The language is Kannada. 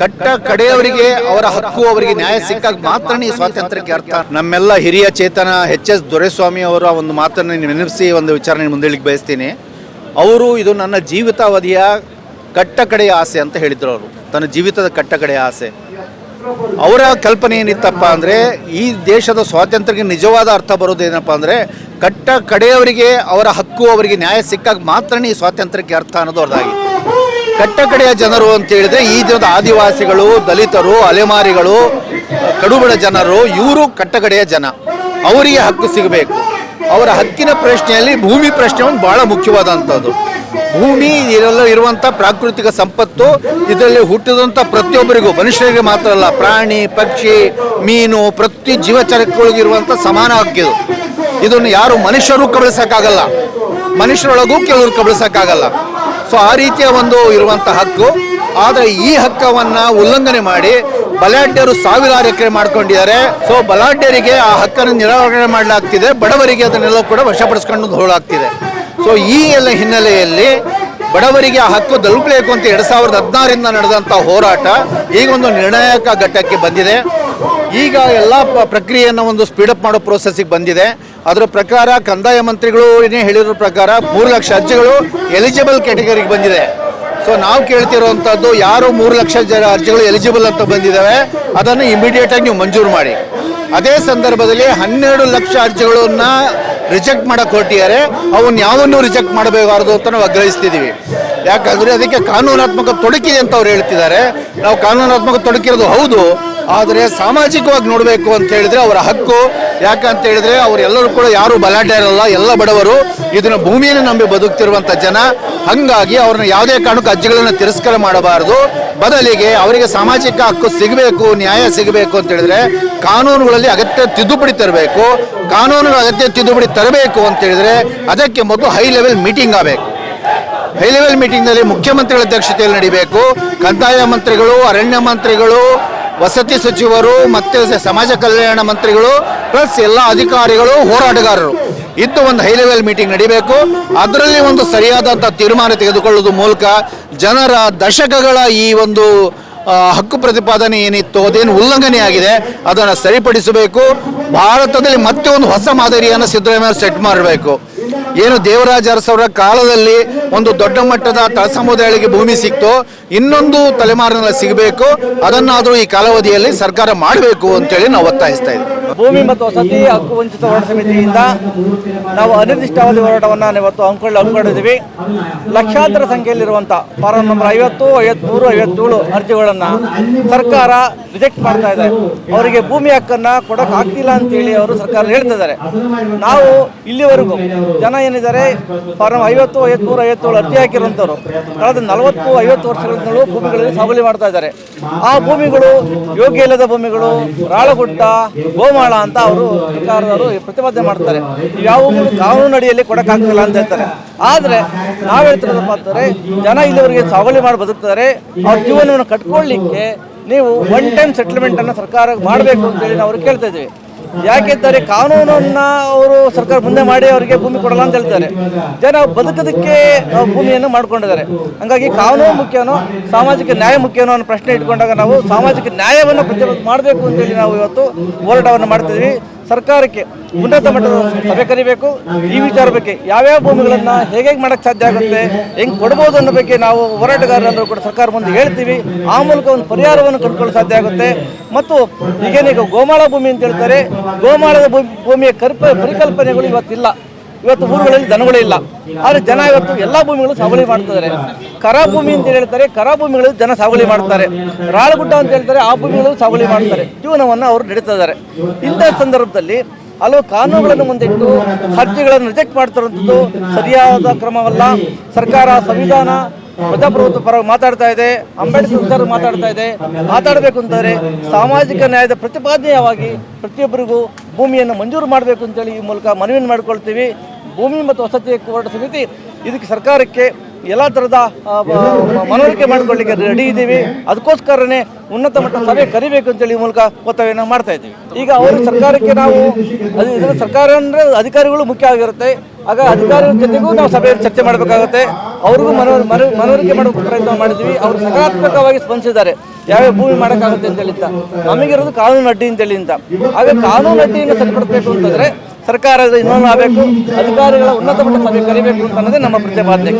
ಕಟ್ಟ ಕಡೆಯವರಿಗೆ, ಅವರ ಹಕ್ಕು ಅವರಿಗೆ ನ್ಯಾಯ ಸಿಕ್ಕಾಗ ಮಾತ್ರ ಈ ಸ್ವಾತಂತ್ರ್ಯಕ್ಕೆ ಅರ್ಥ. ನಮ್ಮೆಲ್ಲ ಹಿರಿಯ ಚೇತನ ಎಚ್ ಎಸ್ ದೊರೆಸ್ವಾಮಿ ಅವರ ಒಂದು ಮಾತನ್ನು ನೆನಪಿಸಿ, ಒಂದು ವಿಚಾರಣೆ ಮುಂದೇಳಿಕ್ಕೆ ಬಯಸ್ತೀನಿ. ಅವರು ಇದು ನನ್ನ ಜೀವಿತಾವಧಿಯ ಕಟ್ಟ ಕಡೆಯ ಆಸೆ ಅಂತ ಹೇಳಿದ್ರು ಅವರು. ತನ್ನ ಜೀವಿತದ ಕಟ್ಟ ಕಡೆಯ ಆಸೆ. ಅವರ ಕಲ್ಪನೆ ಏನಿತ್ತಪ್ಪ ಅಂದರೆ, ಈ ದೇಶದ ಸ್ವಾತಂತ್ರ್ಯಕ್ಕೆ ನಿಜವಾದ ಅರ್ಥ ಬರೋದೇನಪ್ಪ ಅಂದರೆ, ಕಟ್ಟ ಕಡೆಯವರಿಗೆ, ಅವರ ಹಕ್ಕು ಅವರಿಗೆ ನ್ಯಾಯ ಸಿಕ್ಕಾಗ ಮಾತ್ರ ಈ ಸ್ವಾತಂತ್ರ್ಯಕ್ಕೆ ಅರ್ಥ ಅನ್ನೋದು ಅವ್ರದ್ದಾಗಿತ್ತು ಕಟ್ಟ ಕಡೆಯ ಜನರು ಅಂತ ಹೇಳಿದ್ರೆ ಈ ದಿನದ ಆದಿವಾಸಿಗಳು, ದಲಿತರು, ಅಲೆಮಾರಿಗಳು, ಕಡುಬಡ ಜನರು, ಇವರು ಕಟ್ಟಕಡೆಯ ಜನ. ಅವರಿಗೆ ಹಕ್ಕು ಸಿಗಬೇಕು. ಅವರ ಹಕ್ಕಿನ ಪ್ರಶ್ನೆಯಲ್ಲಿ ಭೂಮಿ ಪ್ರಶ್ನೆ ಒಂದು ಬಹಳ ಮುಖ್ಯವಾದಂಥದ್ದು. ಭೂಮಿ ಇರಲ್ಲ ಇರುವಂಥ ಪ್ರಾಕೃತಿಕ ಸಂಪತ್ತು, ಇದರಲ್ಲಿ ಹುಟ್ಟಿದಂಥ ಪ್ರತಿಯೊಬ್ಬರಿಗೂ, ಮನುಷ್ಯರಿಗೆ ಮಾತ್ರ ಅಲ್ಲ, ಪ್ರಾಣಿ, ಪಕ್ಷಿ, ಮೀನು, ಪ್ರತಿ ಜೀವಚರಕ್ಕೊಳಗಿರುವಂಥ ಸಮಾನ ಹಕ್ಕಿದು ಇದನ್ನು ಯಾರು ಮನುಷ್ಯರು ಕಬಳಿಸೋಕ್ಕಾಗಲ್ಲ. ಮನುಷ್ಯರೊಳಗೂ ಕೆಲವರು ಕಬಳಿಸೋಕ್ಕಾಗಲ್ಲ. ಸೊ ಆ ರೀತಿಯ ಒಂದು ಇರುವಂಥ ಹಕ್ಕು. ಆದರೆ ಈ ಹಕ್ಕವನ್ನು ಉಲ್ಲಂಘನೆ ಮಾಡಿ ಬಲಾಢ್ಯರು ಸಾವಿರಾರು ಎಕರೆ ಮಾಡ್ಕೊಂಡಿದ್ದಾರೆ. ಸೊ ಬಲಾಢ್ಯರಿಗೆ ಆ ಹಕ್ಕನ್ನು ನಿರಾಕರಣೆ ಮಾಡಲಾಗ್ತಿದೆ. ಬಡವರಿಗೆ ಅದನ್ನೆಲ್ಲ ಕೂಡ ವಶಪಡಿಸ್ಕೊಂಡು ಹೋಗಲಾಗ್ತಿದೆ. ಸೊ ಈ ಎಲ್ಲ ಹಿನ್ನೆಲೆಯಲ್ಲಿ ಬಡವರಿಗೆ ಆ ಹಕ್ಕು ತಲುಪಬೇಕು ಅಂತ ಎರಡು ಸಾವಿರದ ಹದಿನಾರರಿಂದ ನಡೆದಂಥ ಹೋರಾಟ ಈಗ ಒಂದು ನಿರ್ಣಾಯಕ ಘಟ್ಟಕ್ಕೆ ಬಂದಿದೆ. ಈಗ ಎಲ್ಲ ಪ್ರಕ್ರಿಯೆಯನ್ನು ಒಂದು ಸ್ಪೀಡಪ್ ಮಾಡೋ ಪ್ರೋಸೆಸ್ಸಿಗೆ ಬಂದಿದೆ. ಅದರ ಪ್ರಕಾರ ಕಂದಾಯ ಮಂತ್ರಿಗಳು ಏನೇ ಹೇಳಿರೋ ಪ್ರಕಾರ ಮೂರು ಲಕ್ಷ ಅರ್ಜಿಗಳು ಎಲಿಜಿಬಲ್ ಕ್ಯಾಟಗರಿಗೆ ಬಂದಿದೆ. ಸೊ ನಾವು ಕೇಳ್ತಿರುವಂಥದ್ದು ಯಾರು ಮೂರು ಲಕ್ಷ ಅರ್ಜಿಗಳು ಎಲಿಜಿಬಲ್ ಅಂತ ಬಂದಿದ್ದಾವೆ ಅದನ್ನು ಇಮಿಡಿಯೇಟ್ ಆಗಿ ನೀವು ಮಂಜೂರು ಮಾಡಿ. ಅದೇ ಸಂದರ್ಭದಲ್ಲಿ ಹನ್ನೆರಡು ಲಕ್ಷ ಅರ್ಜಿಗಳನ್ನ ರಿಜೆಕ್ಟ್ ಮಾಡಕ್ಕೆ ಹೊರಟಿದ್ದಾರೆ. ಅವನ್ನ ಯಾವನ್ನೂ ರಿಜೆಕ್ಟ್ ಮಾಡಬೇಕಾರ್ದು ಅಂತ ನಾವು ಆಗ್ರಹಿಸ್ತಿದ್ದೀವಿ ಯಾಕಂದ್ರೆ ಅದಕ್ಕೆ ಕಾನೂನಾತ್ಮಕ ತೊಡಕಿದೆ ಅಂತ ಅವ್ರು ಹೇಳ್ತಿದ್ದಾರೆ. ನಾವು ಕಾನೂನಾತ್ಮಕ ತೊಡಕಿರೋದು ಹೌದು ಆದರೆ ಸಾಮಾಜಿಕವಾಗಿ ನೋಡಬೇಕು ಅಂತ ಹೇಳಿದ್ರೆ ಅವರ ಹಕ್ಕು. ಯಾಕಂತ ಹೇಳಿದ್ರೆ ಅವರೆಲ್ಲರೂ ಕೂಡ ಯಾರು ಬಲಾಢ್ಯರಲ್ಲ, ಎಲ್ಲ ಬಡವರು. ಇದನ್ನ ಭೂಮಿಯನ್ನು ನಂಬಿ ಬದುಕ್ತಿರುವಂಥ ಜನ. ಹಂಗಾಗಿ ಅವ್ರನ್ನ ಯಾವುದೇ ಕಾರಣಕ್ಕೂ ಅರ್ಜಿಗಳನ್ನು ತಿರಸ್ಕಾರ ಮಾಡಬಾರದು. ಬದಲಿಗೆ ಅವರಿಗೆ ಸಾಮಾಜಿಕ ಹಕ್ಕು ಸಿಗಬೇಕು, ನ್ಯಾಯ ಸಿಗಬೇಕು ಅಂತ ಹೇಳಿದ್ರೆ ಕಾನೂನುಗಳಲ್ಲಿ ಅಗತ್ಯ ತಿದ್ದುಪಡಿ ತರಬೇಕು. ಕಾನೂನುಗಳ ಅಗತ್ಯ ತಿದ್ದುಪಡಿ ತರಬೇಕು ಅಂತ ಹೇಳಿದ್ರೆ ಅದಕ್ಕೆ ಮೊದಲು ಹೈ ಲೆವೆಲ್ ಮೀಟಿಂಗ್ ಆಗಬೇಕು. ಹೈ ಲೆವೆಲ್ ಮೀಟಿಂಗ್ನಲ್ಲಿ ಮುಖ್ಯಮಂತ್ರಿಗಳ ಅಧ್ಯಕ್ಷತೆಯಲ್ಲಿ ನಡೀಬೇಕು. ಕಂದಾಯ ಮಂತ್ರಿಗಳು, ಅರಣ್ಯ ಮಂತ್ರಿಗಳು ವಸತಿ ಸಚಿವರು ಮತ್ತು ಸಮಾಜ ಕಲ್ಯಾಣ ಮಂತ್ರಿಗಳು ಪ್ಲಸ್ ಎಲ್ಲ ಅಧಿಕಾರಿಗಳು ಹೋರಾಟಗಾರರು. ಇದ್ದು ಒಂದು ಹೈ ಲೆವೆಲ್ ಮೀಟಿಂಗ್ ನಡಿಬೇಕು. ಅದರಲ್ಲಿ ಒಂದು ಸರಿಯಾದಂಥ ತೀರ್ಮಾನ ತೆಗೆದುಕೊಳ್ಳೋದು ಮೂಲಕ ಜನರ ದಶಕಗಳ ಈ ಒಂದು ಹಕ್ಕು ಪ್ರತಿಪಾದನೆ ಏನಿತ್ತು ಅದೇನು ಉಲ್ಲಂಘನೆ ಆಗಿದೆ ಅದನ್ನು ಸರಿಪಡಿಸಬೇಕು. ಭಾರತದಲ್ಲಿ ಮತ್ತೆ ಒಂದು ಹೊಸ ಮಾದರಿಯನ್ನು ಸಿದ್ದರಾಮಯ್ಯ ಸೆಟ್ ಮಾಡಬೇಕು. ಏನು ದೇವರಾಜ ಅರಸವರ ಕಾಲದಲ್ಲಿ ಒಂದು ದೊಡ್ಡ ಮಟ್ಟದ ತಳ ಸಮುದಾಯಗಳಿಗೆ ಭೂಮಿ ಸಿಕ್ತು ಇನ್ನೊಂದು ತಲೆಮಾರಿನಲ್ಲಿ ಸಿಗಬೇಕು, ಅದನ್ನಾದರೂ ಈ ಕಾಲಾವಧಿಯಲ್ಲಿ ಸರ್ಕಾರ ಮಾಡಬೇಕು ಅಂತೇಳಿ ನಾವು ಒತ್ತಾಯಿಸ್ತಾ ಇದ್ದೀವಿ ಭೂಮಿ ಮತ್ತು ವಸತಿ ಹಕ್ಕು ವಂಚಿತ ಹೋರಾಟ ಸಮಿತಿಯಿಂದ ನಾವು ಅನಿರ್ದಿಷ್ಟಾವಧಿ ಹೋರಾಟವನ್ನು ಇವತ್ತು ಹಮ್ಮಿಕೊಳ್ಳಿ ಹಮ್ಮಿಕೊಂಡಿದ್ದೀವಿ. ಲಕ್ಷಾಂತರ ಸಂಖ್ಯೆಯಲ್ಲಿರುವಂಥ ಫಾರಂ ನಂಬರ್ ಐವತ್ತು, ಐವತ್ಮೂರು, ಐವತ್ತೇಳು ಅರ್ಜಿಗಳನ್ನು ಸರ್ಕಾರ ರಿಜೆಕ್ಟ್ ಮಾಡ್ತಾ ಇದೆ. ಅವರಿಗೆ ಭೂಮಿ ಹಕ್ಕನ್ನು ಕೊಡೋಕೆ ಆಗ್ತಿಲ್ಲ ಅಂತೇಳಿ ಅವರು ಸರ್ಕಾರ ಹೇಳ್ತಿದ್ದಾರೆ ನಾವು ಇಲ್ಲಿವರೆಗೂ ಜನ ಏನಿದ್ದಾರೆ, ಫಾರಂ ಐವತ್ತು, ಐವತ್ಮೂರು, ಐವತ್ತೇಳು ಅರ್ಜಿ ಹಾಕಿರುವಂಥವ್ರು ಕಳೆದ ನಲವತ್ತು, ಐವತ್ತು ವರ್ಷಗಳಿಂದಲೂ ಭೂಮಿಗಳಲ್ಲಿ ಸಾಗುವಳಿ ಮಾಡ್ತಾ ಇದ್ದಾರೆ. ಆ ಭೂಮಿಗಳು ಯೋಗ್ಯ ಇಲ್ಲದ ಭೂಮಿಗಳು ರಾಳಗುಡ್ಡ ಗೋಮಾಳ ಅಂತ ಅವರು ಸರ್ಕಾರದವರು ಪ್ರತಿಪಾದನೆ ಮಾಡ್ತಾರೆ. ಯಾವ ಕಾನೂನು ಅಡಿಯಲ್ಲಿ ಕೊಡಕ್ಕಾಗ್ತಿಲ್ಲ ಅಂತ ಹೇಳ್ತಾರೆ. ಆದರೆ ನಾವು ಹೇಳ್ತಿರೋದಪ್ಪ ಅಂತಂದರೆ ಜನ ಇಲ್ಲಿವರೆಗೆ ಸಾಗುವಳಿ ಮಾಡಿ ಬದುಕ್ತಾರೆ ಅವ್ರ ಜೀವನವನ್ನು ಕಟ್ಕೊಳ್ಳಿಕ್ಕೆ ನೀವು ಒನ್ ಟೈಮ್ ಸೆಟ್ಲ್ಮೆಂಟನ್ನು ಸರ್ಕಾರ ಮಾಡಬೇಕು ಅಂತೇಳಿ ನಾವು ಕೇಳ್ತಾ ಇದ್ದೀವಿ. ಯಾಕೆಂದರೆ ಕಾನೂನನ್ನ ಅವರು ಸರ್ಕಾರ ಮುಂದೆ ಮಾಡಿ ಅವರಿಗೆ ಭೂಮಿ ಕೊಡಲ್ಲ ಅಂತ ಹೇಳ್ತಾರೆ. ಜನ ಬದುಕೋದಕ್ಕೆ ಭೂಮಿಯನ್ನು ಮಾಡ್ಕೊಂಡಿದ್ದಾರೆ. ಹಂಗಾಗಿ ಕಾನೂನು ಮುಖ್ಯನೋ, ಸಾಮಾಜಿಕ ನ್ಯಾಯ ಮುಖ್ಯನೋ ಅನ್ನೋ ಪ್ರಶ್ನೆ ಇಟ್ಕೊಂಡಾಗ ನಾವು ಸಾಮಾಜಿಕ ನ್ಯಾಯವನ್ನು ಪ್ರತಿಪಾದನೆ ಮಾಡಬೇಕು ಅಂತೇಳಿ ನಾವು ಇವತ್ತು ಹೋರಾಟವನ್ನು ಮಾಡ್ತಿದ್ವಿ. ಸರ್ಕಾರಕ್ಕೆ ಉನ್ನತ ಮಟ್ಟದ ಸಭೆ ಕರಿಬೇಕು ಈ ವಿಚಾರ ಬಗ್ಗೆ ಯಾವ್ಯಾವ ಭೂಮಿಗಳನ್ನು ಹೇಗೆ ಮಾಡಕ್ಕೆ ಸಾಧ್ಯ ಆಗುತ್ತೆ, ಹೆಂಗೆ ಕೊಡ್ಬೋದು ಅನ್ನೋ ಬಗ್ಗೆ ನಾವು ಹೋರಾಟಗಾರರಂದರೂ ಕೂಡ ಸರ್ಕಾರ ಮುಂದೆ ಹೇಳ್ತೀವಿ. ಆ ಮೂಲಕ ಒಂದು ಪರಿಹಾರವನ್ನು ಕಂಡುಕೊಳ್ಳಲು ಸಾಧ್ಯ ಆಗುತ್ತೆ. ಮತ್ತು ಈಗೇನೀಗ ಗೋಮಾಳ ಭೂಮಿ ಅಂತ ಹೇಳ್ತಾರೆ, ಗೋಮಾಳದ ಭೂಮಿ, ಭೂಮಿಯ ಕಲ್ಪ ಪರಿಕಲ್ಪನೆಗಳು ಇವತ್ತಿಲ್ಲ. ಇವತ್ತು ಊರುಗಳಲ್ಲಿ ದನಗಳೇ ಇಲ್ಲ. ಆದರೆ ಜನ ಇವತ್ತು ಎಲ್ಲ ಭೂಮಿಗಳು ಸಾಗುವಳಿ ಮಾಡ್ತಿದ್ದಾರೆ. ಕರ ಭೂಮಿ ಅಂತ ಹೇಳ್ತಾರೆ, ಕರ ಭೂಮಿಗಳಲ್ಲಿ ಜನ ಸಾಗುವಳಿ ಮಾಡ್ತಾರೆ. ರಾಳಗುಡ್ಡ ಅಂತ ಹೇಳ್ತಾರೆ, ಆ ಭೂಮಿಗಳು ಸಾಗುವಳಿ ಮಾಡ್ತಾರೆ. ಜೀವನವನ್ನು ಅವರು ನಡೀತಿದ್ದಾರೆ ಇಂಥ ಸಂದರ್ಭದಲ್ಲಿ ಹಲವು ಕಾನೂನುಗಳನ್ನು ಮುಂದಿಟ್ಟು, ಅರ್ಜಿಗಳನ್ನು ರಿಜೆಕ್ಟ್ ಮಾಡ್ತಿರುವಂಥದ್ದು ಸರಿಯಾದ ಕ್ರಮವಲ್ಲ. ಸರ್ಕಾರ ಸಂವಿಧಾನ, ಪ್ರಜಾಪ್ರಭುತ್ವ ಪರ ಮಾತಾಡ್ತಾ ಇದೆ, ಅಂಬೇಡ್ಕರ್ ವಿಚಾರ ಮಾತಾಡ್ತಾ ಇದೆ. ಮಾತಾಡಬೇಕು ಅಂತಾರೆ ಸಾಮಾಜಿಕ ನ್ಯಾಯದ ಪ್ರತಿಪಾದನೆಯವಾಗಿ ಪ್ರತಿಯೊಬ್ಬರಿಗೂ ಭೂಮಿಯನ್ನು ಮಂಜೂರು ಮಾಡಬೇಕು ಅಂತೇಳಿ ಈ ಮೂಲಕ ಮನವಿಯನ್ನು ಮಾಡ್ಕೊಳ್ತೀವಿ. ಭೂಮಿ ಮತ್ತು ವಸತಿ ಹಕ್ಕು ಹೋರಾಟ ಸಮಿತಿ ಇದಕ್ಕೆ ಸರ್ಕಾರಕ್ಕೆ ಎಲ್ಲ ಥರದ ಮನವರಿಕೆ ಮಾಡಿಕೊಳ್ಳಿಕ್ಕೆ ರೆಡಿ ಇದ್ದೀವಿ. ಅದಕ್ಕೋಸ್ಕರನೇ ಉನ್ನತ ಮಟ್ಟದ ಸಭೆ ಕರಿಬೇಕು ಅಂತೇಳಿ ಈ ಮೂಲಕ ಒತ್ತಾಯವನ್ನು ಮಾಡ್ತಾ ಇದ್ದೀವಿ. ಈಗ ಅವರು ಸರ್ಕಾರಕ್ಕೆ ನಾವು, ಅದು ಸರ್ಕಾರ ಅಂದರೆ ಅಧಿಕಾರಿಗಳು ಮುಖ್ಯ ಆಗಿರುತ್ತೆ. ಆಗ ಅಧಿಕಾರಿಗಳ ಜೊತೆಗೂ ನಾವು ಸಭೆಯಲ್ಲಿ ಚರ್ಚೆ ಮಾಡಬೇಕಾಗುತ್ತೆ. ಅವ್ರಿಗೂ ಮನವ ಮನ- ಮನವರಿಕೆ ಮಾಡೋ ಪ್ರಯತ್ನ ಮಾಡಿದ್ವಿ ಅವರು ಸಕಾರಾತ್ಮಕವಾಗಿ ಸ್ಪಂದಿಸಿದ್ದಾರೆ. ಯಾವ್ಯಾವ ಭೂಮಿ ಮಾಡೋಕ್ಕಾಗುತ್ತೆ ಅಂತ. ನಮಗಿರೋದು ಕಾನೂನು ಅಡ್ಡಿ ಅಂತೇಳಿ ಅಂತ. ಹಾಗೆ ಕಾನೂನು ಅಡ್ಡಿಯನ್ನು ಸರಿಪಡಿಸಬೇಕು ಅಂತಂದ್ರೆ ಸರ್ಕಾರ ಇನ್ವಾಲ್ವ್ ಆಗಬೇಕು ಅಧಿಕಾರಿಗಳ ಉನ್ನತ ಮಟ್ಟ ಸಭೆ ಕರಿಬೇಕು ಅನ್ನೋದೇ ನಮ್ಮ ಪ್ರತಿಪಾದನೆ